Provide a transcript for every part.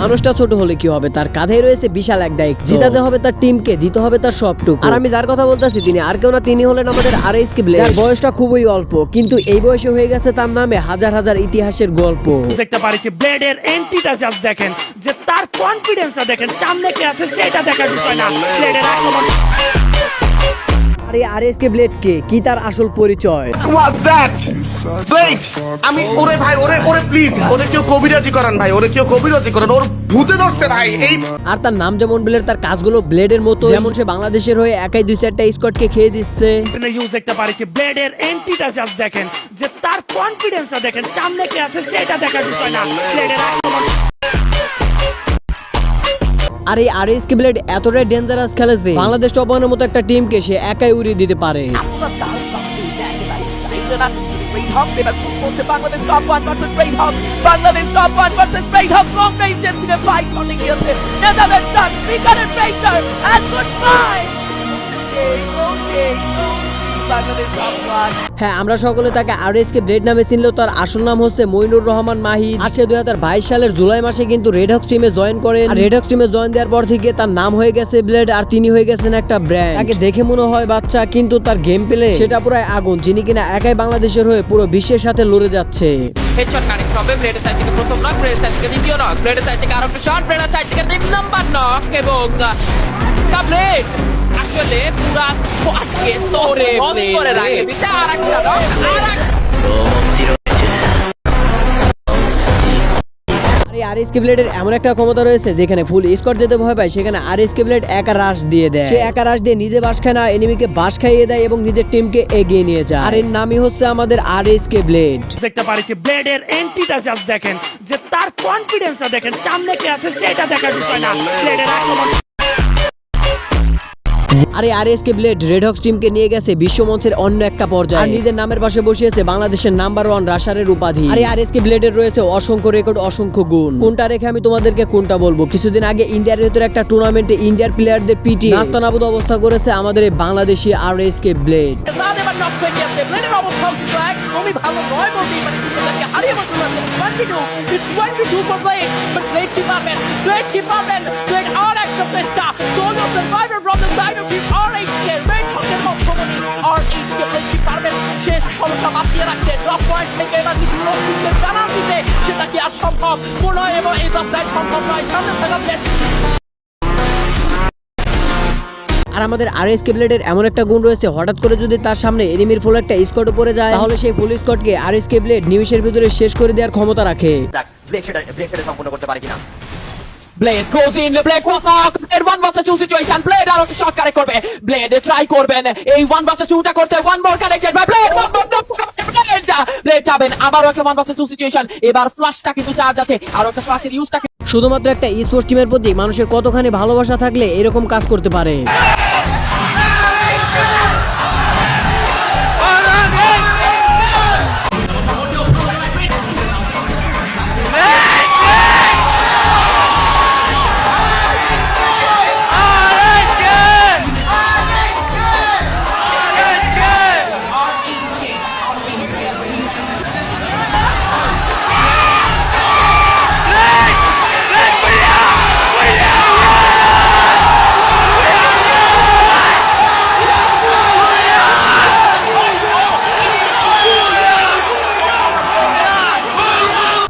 মানুষটা ছোট হলে কি হবে? তার কাঁধে রয়েছে বিশাল এক দায়িত্ব। জিতাতে হবে তার টিমকে দিতে হবে তার সবটুকু। আর আমি যার কথা বলতেছি তিনি আর কেউ না তিনি হলেন আমাদের আর এস কে যার বয়সটা খুবই অল্প কিন্তু এই বয়সে হয়ে গেছে তার নামে হাজার হাজার ইতিহাসের গল্প। দেখতে পারি যে ব্লেডের এন্ট্রিটা জাস্ট দেখেন যে তার কনফিডেন্সটা দেখেন সামনে কে আছে সেটা দেখার বিষয় না। ব্লেডের আক্রমণ আরে আর এস কে ব্লেড কে কি তার আসল পরিচয় What's that? Blake! আমি ওরে ভাই ওরে ওরে প্লিজ ওরে কেউ কবিরাজি করান ভাই ওরে কেউ কবিরাজি করান ওর ভূতে ধরছে ভাই এই আর তার নাম যেমন ব্লেড তার কাজগুলো ব্লেডের মতো যেমন সে বাংলাদেশের হয়ে একাই দুই চারটা স্কটকে খেয়ে দিচ্ছে ইউজ দেখতে পারি যে ব্লেডের এন্ট্রিটা জাস্ট দেখেন যে তার কনফিডেন্সটা দেখেন সামনে কে আছে সেটা দেখার বিষয় না ব্লেডের আক্রমণ আর এই আর এস ব্লেড এতটাই ডেঞ্জারাস খেলে যে বাংলাদেশ টপানের মতো একটা টিমকে সে একাই উড়িয়ে দিতে পারে টপ ওয়ান হ্যাঁ আমরা সকলে তাকে আর এস কে ব্লেড নামে চিনলেও তার আসল নাম হচ্ছে মইনুর রহমান মাহিদ। আর সে দুই সালের জুলাই মাসে কিন্তু রেড হক্স টিমে জয়েন করেন। রেড হক্স টিমে জয়েন দেওয়ার পর থেকে তার নাম হয়ে গেছে ব্লেড আর তিনি হয়ে গেছেন একটা ব্র্যান্ড তাকে দেখে মনে হয় বাচ্চা, কিন্তু তার গেম প্লে সেটা পুরো আগুন, যিনি কিনা একাই বাংলাদেশের হয়ে পুরো বিশ্বের সাথে লড়ে যাচ্ছে। এবং আসলে পুরা স্কোয়াডকে তোরে করে রাখে দিতে আর একটা আর আর এস ব্লেডের এমন একটা ক্ষমতা রয়েছে যেখানে ফুল স্কট যেতে ভয় পায় সেখানে আর এস ব্লেড একা রাশ দিয়ে দেয়। সে একা রাশ দিয়ে নিজে বাস খায় না এনিমিকে বাস খাইয়ে দেয় এবং নিজের টিমকে এগিয়ে নিয়ে যায়। আর এর নামই হচ্ছে আমাদের আর এস ব্লেড দেখতে পারি যে ব্লেডের এন্ট্রিটা জাস্ট দেখেন যে তার কনফিডেন্সটা দেখেন সামনে কে আছে সেটা দেখার বিষয় না। ব্লেডের আক্রমণ আরে R S K Blade Red Hawks টিমকে নিয়ে গেছে বিশ্ব মঞ্চের অন্য একটা পর্যায়ে। আর নিজের নামের পাশে বসিয়েছে বাংলাদেশের নাম্বার ওয়ান রাশারের উপাধি। আরে আর এস কে ব্লেডের রয়েছে অসংখ্য রেকর্ড অসংখ্য গুণ। কোনটা রেখে আমি তোমাদেরকে কোনটা বলব? কিছুদিন আগে ইন্ডিয়ার ভেতরে একটা টুর্নামেন্টে ইন্ডিয়ার প্লেয়ারদের পিটি নাস্তানাবুদ অবস্থা করেছে আমাদের এই Bangladeshi R S K Blade ভালো নয় হারিয়ে রাখতে থেকে এবার কিছু জানান দিতে সেটা কি আর সম্ভব। হয় এবার এই যাত্রায় সম্ভব নয় সামনে থাকা আর আমাদের আর এস কে ব্লেডের এমন একটা গুণ রয়েছে হঠাৎ করে যদি তার সামনে এনিমির ফুল একটা স্কট পড়ে যায় তাহলে সেই ফুল স্কটকে আর এস কে ব্লেড নিমিশের ভিতরে শেষ করে দেওয়ার ক্ষমতা রাখে। সম্পূর্ণ করতে পারে কিনা। Blade goes in, Blade will fuck, Blade one versus two situation, Blade আরও কানেক্ট করবে, Blade try করবেন, এই one versus two টা করতে, one more connected by Blade, one more Blade, Blade যাবেন, আবারও একটা ওয়ান versus টু সিচুয়েশন এবার ফ্লাশটা কিন্তু চার্জ আছে, আর একটা ফ্লাশের ইউজটা শুধুমাত্র একটা স্পোর্টস টিমের প্রতি মানুষের কতখানি ভালোবাসা থাকলে এরকম কাজ করতে পারে?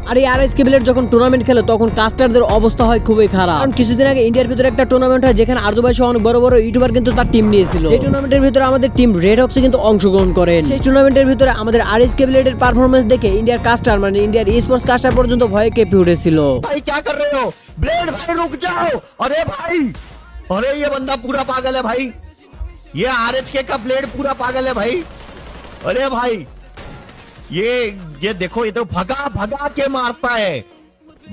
আর এই আর এস কেবিলের যখন টুর্নামেন্ট খেলে তখন কাস্টারদের অবস্থা হয় খুবই খারাপ কারণ কিছুদিন আগে ইন্ডিয়ার ভিতরে একটা টুর্নামেন্ট হয় যেখানে আরজু ভাই সহ অনেক বড় বড় ইউটিউবার কিন্তু তার টিম নিয়েছিল সেই টুর্নামেন্টের ভিতরে আমাদের টিম রেড হক্সে কিন্তু অংশগ্রহণ করেন সেই টুর্নামেন্টের ভিতরে আমাদের আর এস কেবিলেটের পারফরমেন্স দেখে ইন্ডিয়ার কাস্টার মানে ইন্ডিয়ার স্পোর্টস কাস্টার পর্যন্ত ভয়ে কেঁপে উঠেছিল भाई क्या कर रहे हो ब्लेड भाई रुक जाओ अरे भाई अरे ये बंदा पूरा पागल है भाई ये आरएच के का ब्लेड पूरा पागल है भाई अरे भाई ये ये देखो ये तो भगा भगा के मारता है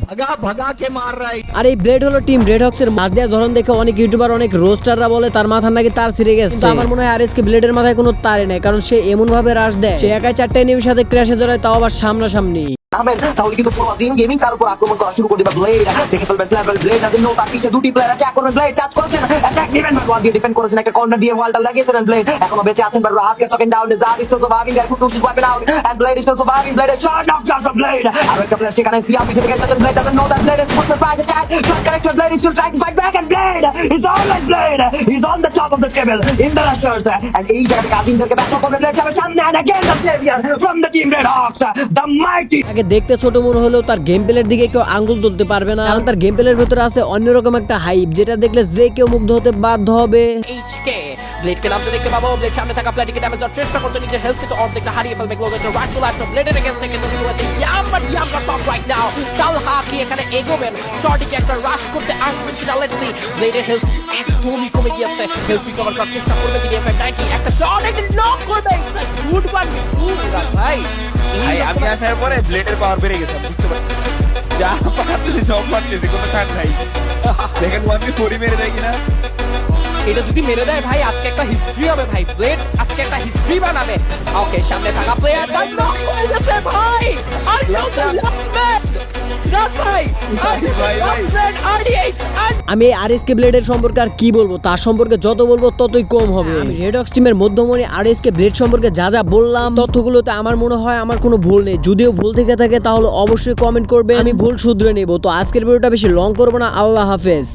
भगा भगा के मार रहा है আর এই ব্লেড হলো টিম রেড হক্স এর মাছ দেওয়ার ধরন দেখে অনেক ইউটিউবার অনেক রোস্টাররা বলে তার মাথা নাকি তার ছিঁড়ে গেছে কিন্তু আমার মনে হয় আর এসকে ব্লেডের মাথায় কোনো তারে নেই কারণ সে এমন ভাবে রাশ দেয় সে একাই চারটে এনিমির সাথে ক্র্যাশে জড়ায় তাও আবার সামনাসামনি নামেন তাহলে কিন্তু পুরো আজিম গেমিং তার উপর আক্রমণ করা শুরু করে দিবে ব্লেড দেখে ফেলবেন প্লেয়ার ব্লেড আজ নো তার পিছে দুটি প্লেয়ার আছে করবেন ব্লেড চার্জ করেছেন অ্যাটাক নেবেন বাট ওয়ান দিয়ে ডিফেন্ড করেছেন একটা কর্নার দিয়ে ওয়ালটা লাগিয়েছেন ব্লেড এখনও বেঁচে আছেন বাট হাত কে talking down jar is surviving আর কুটু weapon out and Blade is surviving Blade shot knock shot off Blade আর একটা প্লেয়ার সেখানে ফিয়া পিছে থেকে গেছেন Blade doesn't know that Blade is full surprise attack shot connected Blade is still trying to fight back and Blade is on like Blade is on the top of the table in the rushers and এই জায়গা থেকে আজিমদেরকে back করবে Blade যাবে সামনে and again the saviour from the team Red Hawks the mighty তাকে দেখতে ছোট মনে হলেও তার গেম প্লের দিকে কেউ আঙ্গুল তুলতে পারবে না। কারণ তার গেম প্লের ভেতরে আছে অন্যরকম একটা হাইপ যেটা দেখলে যে কেউ মুগ্ধ হতে বাধ্য হবে। থাকা চেষ্টা করছে। হারিয়ে ফেলবে। কি এখানে একটা করতে হেলথ একদমই কমে গিয়েছে। হেলথ রিকভার করার চেষ্টা করবে। তিনি এফএ 90 একটা এটা যদি মেরে দেয় ভাই, আজকে একটা হিস্ট্রি হবে ভাই ব্লেড আজকে একটা হিস্ট্রি বানাবে। ওকে সামনে থাকা প্লেয়ার আমি আর এস কে ব্লেডের সম্পর্কে আর কি বলব? তার সম্পর্কে যত বলব ততই কম হবে। আমি রেড টিমের মধ্যমণি আর এস কে ব্লেড সম্পর্কে যা যা বললাম তথ্যগুলোতে আমার মনে হয় আমার কোনো ভুল নেই। যদিও ভুল থেকে থাকে তাহলে অবশ্যই কমেন্ট করবে আমি ভুল শুধরে নেব। তো আজকের ভিডিওটা বেশি লং করব না। আল্লাহ হাফেজ।